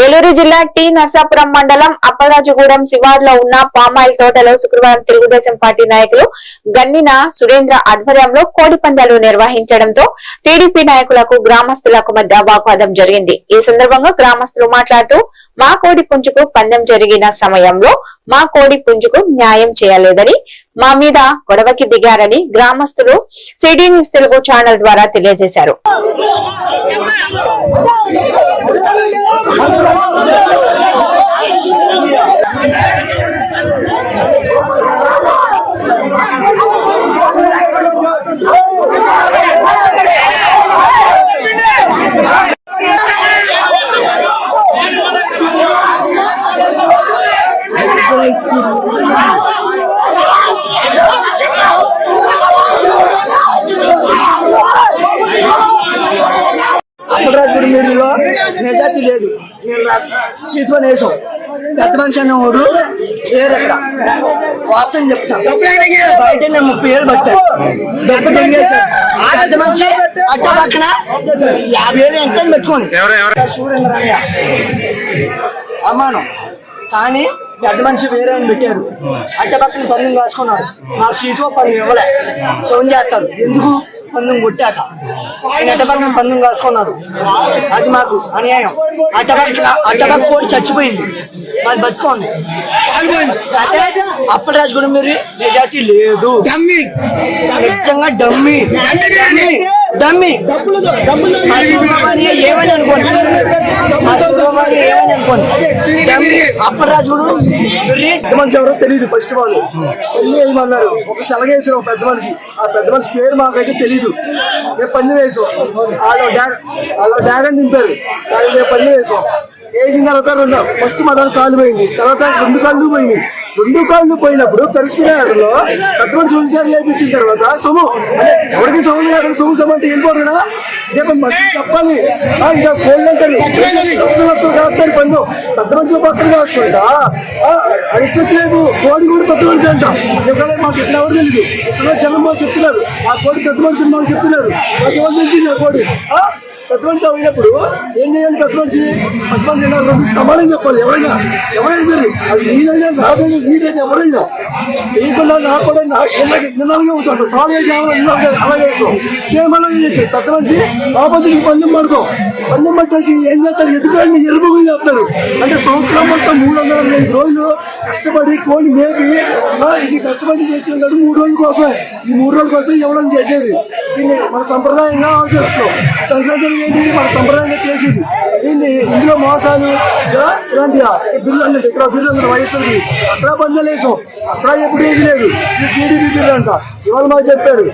ఏలూరు జిల్లా టి నర్సాపురం మండలం అప్పరాజుగూడెం శివార్లో ఉన్న పామాయిల్ తోటలో శుక్రవారం తెలుగుదేశం పార్టీ నాయకులు గన్నిన సురేంద్ర ఆధ్వర్యంలో కోడి పందాలు నిర్వహించడంతో టీడీపీ నాయకులకు గ్రామస్తులకు మధ్య వాగ్వాదం జరిగింది. ఈ సందర్భంగా గ్రామస్తులు మాట్లాడుతూ మా కోడి పుంజుకు పందెం జరిగిన సమయంలో మా కోడి పుంజుకు న్యాయం చేయలేదని మా మీద గొడవకి దిగారని గ్రామస్తులు సిటీ న్యూస్ తెలుగు ఛానల్ ద్వారా తెలియజేశారు. అప్పటిరాజుడు మీరులో నిజాతి లేదు నేను సీతుకొని వేసాం పెద్ద మనిషి అన్నవాడు వేరెక్క వాస్తవం చెప్తా బయట నేను ముప్పై ఏళ్ళు పట్టాను దెబ్బ దొంగేశాను పెద్ద మనిషి అట్ట పక్కన యాభై ఏళ్ళు ఎంత పెట్టుకోండి సూర్యేంద్రయ్య అమ్మాను. కానీ పెద్ద మనిషి వేరే ఆయన పెట్టారు. అట్ట పక్కన పందెం కాసుకున్నాడు మా సీటు పందెం ఇవ్వలే. సౌండ్ చేస్తారు. ఎందుకు? పందెం కొట్టాక. ఆయన అట్ట పక్కన పందెం కాసుకున్నారు అది మాకు అన్యాయం. అట్ట పక్క అట్ట పక్క కోడి చచ్చిపోయింది. మాది బతుకోండి అంటే అప్పటిరాజు కూడా మీరు నిజాతి లేదు నిజంగా డమ్మి. డమ్మి. మా శివకుమారి ఏమని అనుకోండి ఏమని అప్పటిరాజుడు మనిషి ఎవరో తెలియదు ఫస్ట్ ఆల్ పెళ్ళి వేయమన్నారు ఒక సెలగేసారు ఒక పెద్ద మనిషి. ఆ పెద్ద మనిషి పేరు మాకైతే తెలియదు మేము పంది వేసాం. వాళ్ళు డ్యాగ్ వాళ్ళు డ్యాగన్ దింపారు దానికి మేము పంది వేసాం. వేసిన తర్వాత రెండు ఫస్ట్ మా దాని కాళ్ళు పోయింది. తర్వాత రెండు కాళ్ళు పోయినాయి. రెండు కాళ్ళు పోయినప్పుడు పెద్ద మనిషి ఉంచారు లేపించిన తర్వాత సొమ్ము. ఎవరికి సొమ్ము లేదు? సొమ్ము సొమ్ము అంటే వెళ్ళిపోతున్నా ఇదే పని మనిషి చెప్పాలి. ఆ, ఇంకా కోళ్ళు అంటారు. కాపుతారు పన్ను. పెద్ద పక్కన కాసుకుంటా? అడిష్టలేదు కోడి కూడా పెద్ద మనిషి అంట ఎక్కడ మాకు ఎట్లా ఎవరు తెలియదు జనం మాకు చెప్తున్నారు. ఆ కోడి పెద్ద మనిషి మాకు చెప్తున్నారు. మాకు ఎవరు తెలిసింది ఆ కోడి? ఆ? పెద్ద అయినప్పుడు ఏం చేయాలి పెద్ద మనిషి సమానం చెప్పాలి ఎవరైనా ఎవరైనా సరే అది నీదైనా నాదైనా నీదైనా ఎవరైనా చేయకుండా నా కూడా నా ఇళ్ళకి ఉంటాడు అలాగే సేమ్ అలాగే పెద్ద మనిషి ఆపోజిట్కి పందెం పడుకో. పందెం పట్టేసి ఏం చేస్తారు ఎదుగుని ఎరుపుగా చేస్తారు అంటే సంవత్సరం మొత్తం మూడు వందల అరవై ఐదు రోజులు కష్టపడి కోడి మేపి ఆ, ఇది కష్టపడి చేసిన మూడు రోజుల కోసం ఈ మూడు రోజుల కోసం ఇవ్వడం చేసేది. దీన్ని మన సంప్రదాయంగా ఆచరిస్తాం సంక్రాంతి ఏంటి మన సంప్రదాయంగా చేసేది. దీన్ని ఇందులో మోసాలు? ఇలాంటి బిల్లు అన్నట్టు ఇక్కడ బిల్లు అన్నట్టు వయసుది అక్కడ బంధం వేసాం అక్కడ ఎప్పుడు ఏది లేదు ఇది టీడీపీ బిల్లు అంట. ఇవాళ మాకు చెప్పారు.